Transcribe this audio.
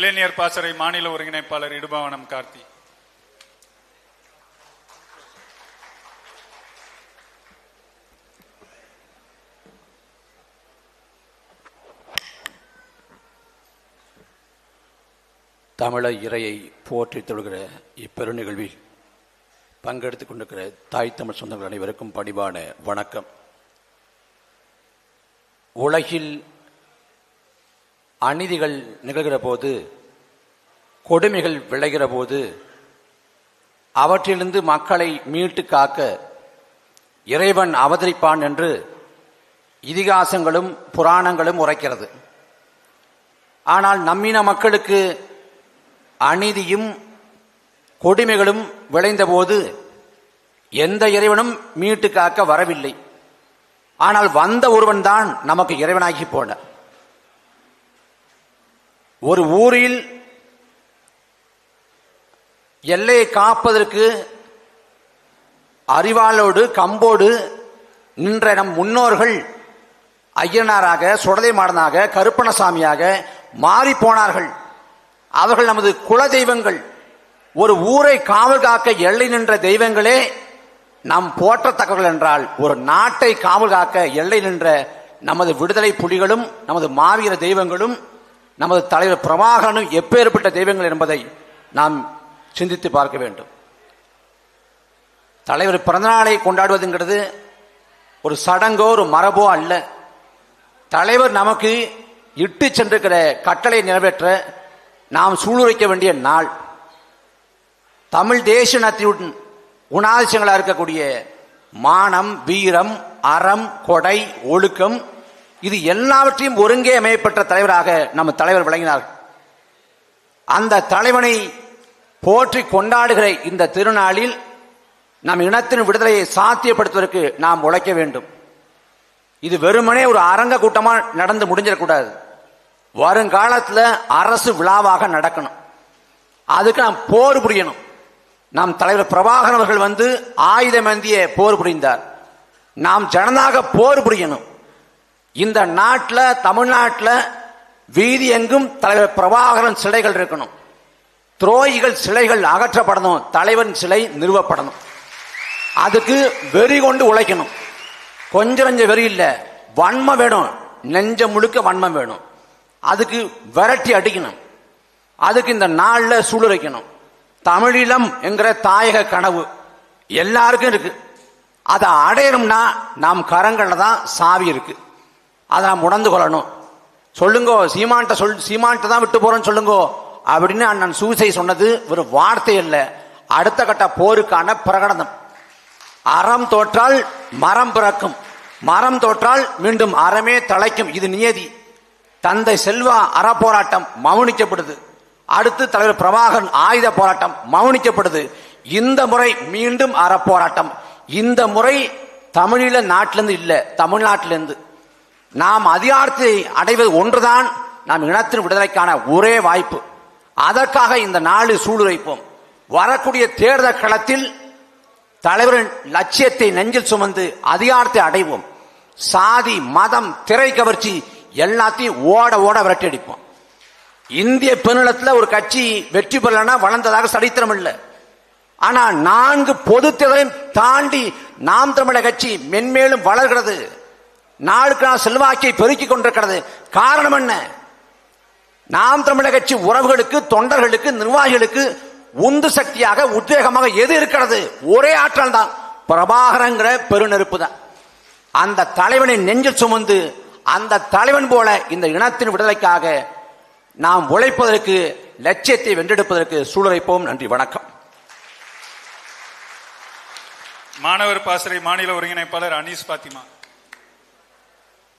இளைஞர் பாசறை மாநில ஒருங்கிணைப்பாளர் இடுபவனம் கார்த்தி. தமிழ இறையை போற்றி தொழுகிற இப்பெரு நிகழ்வில் பங்கெடுத்துக் கொண்டிருக்கிற தாய் தமிழ் சொந்தங்கள் அனைவருக்கும் பணிவான வணக்கம். உலகில் அநீதிகள் நிகழ்கிற போது கொடுமைகள் விளைகிற போது அவற்றிலிருந்து மக்களை மீட்டு காக்க இறைவன் அவதரிப்பான் என்று இதிகாசங்களும் புராணங்களும் உரைக்கிறது. ஆனால் நம்மின மக்களுக்கு அநீதியும் கொடுமைகளும் விளைந்தபோது எந்த இறைவனும் மீட்டு காக்க வரவில்லை. ஆனால் வந்த ஒருவன் தான் நமக்கு இறைவனாகி போன ஒரு ஊரில் எல்லையை காப்பதற்கு அறிவாளோடு கம்போடு நின்ற நம் முன்னோர்கள் ஐயனாராக சுடலை மாடனாக கருப்பணசாமியாக மாறி போனார்கள் அவர்கள் நமது குல தெய்வங்கள். ஒரு ஊரை காவல் காக்க எல்லை நின்ற தெய்வங்களே நாம் போற்றத்தக்கவர்கள் என்றால் ஒரு நாட்டை காவல் காக்க எல்லை நின்ற நமது விடுதலை புலிகளும் நமது மாவீர தெய்வங்களும் நமது தலைவர் பிரபாகரனும் எப்பேற்பட்ட தெய்வங்கள் என்பதை நாம் சிந்தித்து பார்க்க வேண்டும். தலைவர் பிறந்தநாளை கொண்டாடுவதுங்கிறது ஒரு சடங்கோ ஒரு மரபோ அல்ல. தலைவர் நமக்கு இட்டு சென்றிருக்கிற கட்டளை நிறைவேற்ற நாம் சூளுரைக்க வேண்டிய நாள். தமிழ் தேசிய நத்தியுடன் குணாதிசயங்களாக இருக்கக்கூடிய மானம் வீரம் அறம் கொடை ஒழுக்கம் இது எல்லாவற்றையும் ஒருங்கே அமையப்பட்ட தலைவராக நம்ம தலைவர் விளங்கினார். அந்த தலைவனை போற்றி கொண்டாடுகிற இந்த திருநாளில் நம் இனத்தின் விடுதலையை சாத்தியப்படுத்துவதற்கு நாம் உழைக்க வேண்டும். இது வெறுமனே ஒரு அரங்க கூட்டமா நடந்து முடிஞ்சிடக்கூடாது. வருங்காலத்தில் அரசு விழாவாக நடக்கணும். அதுக்கு நாம் போர் புரியணும். நம் தலைவர் பிரபாகரன் அவர்கள் வந்து ஆயுதமேந்திய போர் புரிந்தார். நாம் ஜனநாயக போர் புரியணும். இந்த நாட்டில் தமிழ்நாட்டில் வீதி எங்கும் தலைவர் பிரபாகரன் சிலைகள் இருக்கணும். துரோகிகள் சிலைகள் அகற்றப்படணும். தலைவன் சிலை நிறுவப்படணும். அதுக்கு வெறி கொண்டு உழைக்கணும். கொஞ்சம் கொஞ்சம் வெறி இல்லை. வன்மம் வேணும். நெஞ்ச முழுக்க வன்மம் வேணும். அதுக்கு விரட்டி அடிக்கணும். அதுக்கு இந்த நாளில் சூளுரைக்கணும் தமிழீழம் என்கிற தாயக கனவு எல்லாருக்கும் இருக்கு. அதை அடையணும்னா நாம் கரங்களில் தான் சாவி இருக்கு. அதை நாம் உணர்ந்து கொள்ளணும். சொல்லுங்கோ சீமான்ட்ட சொல் சீமான்ட்ட தான் விட்டு போறோம்னு சொல்லுங்கோ. அப்படின்னு அண்ணன் சூசை சொன்னது ஒரு வார்த்தை இல்லை அடுத்த கட்ட போருக்கான பிரகடனம். அறம் தோற்றால் மரம் பிறக்கும். மரம் தோற்றால் மீண்டும் அறமே தழைக்கும். இது நியதி. தந்தை செல்வா அறப்போராட்டம் மௌனிக்கப்படுது. அடுத்து தலைவர் பிரபாகரன் ஆயுத போராட்டம் மௌனிக்கப்படுது. இந்த முறை மீண்டும் அறப்போராட்டம். இந்த முறை தமிழீழ நாட்டிலிருந்து இல்லை தமிழ்நாட்டிலிருந்து. நாம் அதிகாரத்தை அடைவது ஒன்றுதான் நாம் இனத்தின் விடுதலைக்கான ஒரே வாய்ப்பு. அதற்காக இந்த நாடு சூளுரைப்போம். வரக்கூடிய தேர்தல் களத்தில் தலைவரின் லட்சியத்தை நெஞ்சில் சுமந்து அதிகாரத்தை அடைவோம். சாதி மதம் திரை கவர்ச்சி எல்லாத்தையும் ஓட ஓட விரட்டி அடிப்போம். இந்திய பெருநிலத்தில் ஒரு கட்சி வெற்றி பெறலன்னா வளர்ந்ததாக சரித்திரம் இல்லை. ஆனா நான்கு பொது தேர்தலையும் தாண்டி நாம் தமிழக கட்சி மென்மேலும் வளர்கிறது. நாளுக்கு நாள் செல்வாக்கை பெருக்கிக் கொண்டிருக்கிறது. காரணம் என்ன? நாம் தமிழக கட்சி உறவுகளுக்கு தொண்டர்களுக்கு நிர்வாகிகளுக்கு உந்து சக்தியாக உத்வேகமாக எது இருக்கிறது? ஒரே ஆற்றல் தான். பிரபாகரங்கிற பெருநெருப்பு தான். அந்த தலைவனை நெஞ்சில் சுமந்து அந்த தலைவன் போல இந்த இனத்தின் விடுதலைக்காக நாம் உழைப்பதற்கு லட்சியத்தை வென்றெடுப்பதற்கு சூழலைப்போம் நன்றி வணக்கம். மாணவர் பாசறை மாநில ஒருங்கிணைப்பாளர் அனீஸ் பாத்திமா.